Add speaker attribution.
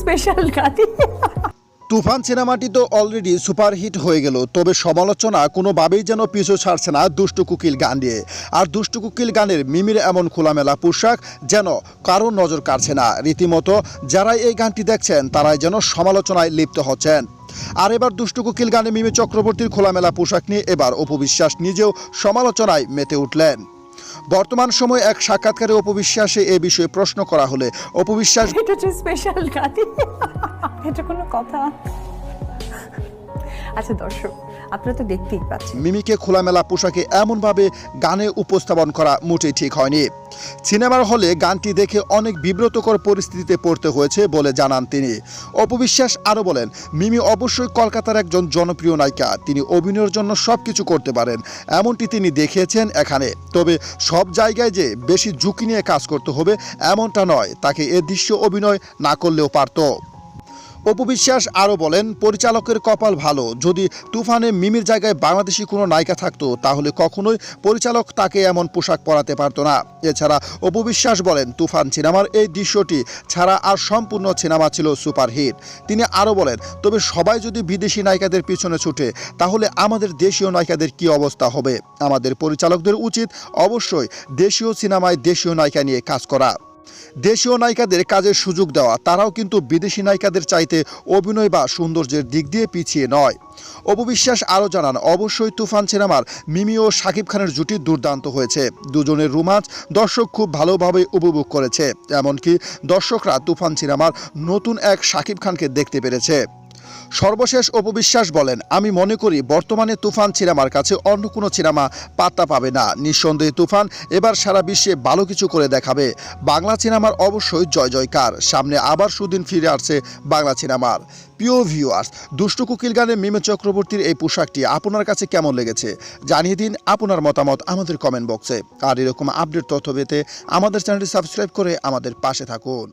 Speaker 1: Special গাড়ি।
Speaker 2: তুফান সিনেমাটি তো অলরেডি সুপারহিট হয়ে গেল, তবে সমালোচনা কোনোভাবেই যেন পিছু ছাড়ছে না দুষ্টু কুকিল গান দিয়ে। আর দুষ্টু কুকিল গানের মিমির এমন খোলামেলা পোশাক যেন কারও নজর কাড়ছে না। রীতিমতো যারা এই গানটি দেখছেন, তারাই যেন সমালোচনায় লিপ্ত হচ্ছেন। আর এবার দুষ্টু কুকিল গানে মিমি চক্রবর্তীর খোলামেলা পোশাক নিয়ে এবার অপবিশ্বাস নিজেও সমালোচনায় মেতে উঠলেন। বর্তমান সময়ে এক সাক্ষাৎকারে অপবিশ্বাসে এ বিষয়ে প্রশ্ন করা হলে অপবিশ্বাস
Speaker 1: স্পেশাল গাড়ি। এটা কোনো কথা। আচ্ছা দর্শক আপনারা তো দেখতেই পাচ্ছেন।
Speaker 2: মিমিকে খোলামেলা পোশাকে এমনভাবে গানে উপস্থাপন করা মোটেই ঠিক হয়নি। সিনেমার হলে গানটি দেখে অনেক বিব্রতকর পরিস্থিতিতে পড়তে হয়েছে বলে জানান তিনি। অপবিশ্বাস আরও বলেন, মিমি অবশ্যই কলকাতার একজন জনপ্রিয় নায়িকা। তিনি অভিনয়ের জন্য সব কিছু করতে পারেন, এমনটি তিনি দেখিয়েছেন এখানে। তবে সব জায়গায় যে বেশি ঝুঁকি নিয়ে কাজ করতে হবে এমনটা নয়, তাকে এ দৃশ্য অভিনয় না করলেও পারত। অপবিশ্বাস আরও বলেন, পরিচালকের কপাল ভালো। যদি তুফানে মিমির জায়গায় বাংলাদেশি কোনো নায়িকা থাকতো, তাহলে কখনোই পরিচালক তাকে এমন পোশাক পরাতে পারতো না। এছাড়া অপবিশ্বাস বলেন, তুফান সিনেমার এই দৃশ্যটি ছাড়া আর সম্পূর্ণ সিনেমা ছিল সুপারহিট। তিনি আরও বলেন, তবে সবাই যদি বিদেশি নায়িকাদের পিছনে ছুটে, তাহলে আমাদের দেশীয় নায়িকাদের কি অবস্থা হবে? আমাদের পরিচালকদের উচিত অবশ্যই দেশীয় সিনেমায় দেশীয় নায়িকা নিয়ে কাজ করা। দেশীয় নায়িকাদের কাজের সুযোগ দেওয়া, তারাও কিন্তু বিদেশি নায়িকাদের চাইতে অভিনয় বা সৌন্দর্যের দিক দিয়ে পিছিয়ে নয়। অপবিশ্বাস আরও জানান, অবশ্যই তুফান সিনেমার মিমি ও শাকিব খানের জুটি দুর্দান্ত হয়েছে। দুজনের রোমাঞ্চ দর্শক খুব ভালোভাবে উপভোগ করেছে, এমনকি দর্শকরা তুফান সিনেমার নতুন এক শাকিব খানকে দেখতে পেরেছে। সর্বশেষ অপবিশ্বাস বলেন, আমি মনে করি বর্তমানে তুফান সিনেমার কাছে অন্য কোনো সিনেমা পাত্তা পাবে না। নিঃসন্দেহে তুফান এবার সারা বিশ্বে ভালো কিছু করে দেখাবে। বাংলা সিনেমার অবশ্যই জয় জয়কার। সামনে আবার সুদিন ফিরে আসছে বাংলা সিনেমার। প্রিয় ভিউয়ার্স দুষ্টু কুকিল গানে মিমে চক্রবর্তীর এই পোশাকটি আপনার কাছে কেমন লেগেছে? জানিয়ে দিন আপনার মতামত আমাদের কমেন্ট বক্সে আর এরকম আপডেট তথ্য পেতে আমাদের চ্যানেলটি সাবস্ক্রাইব করে আমাদের পাশে থাকুন।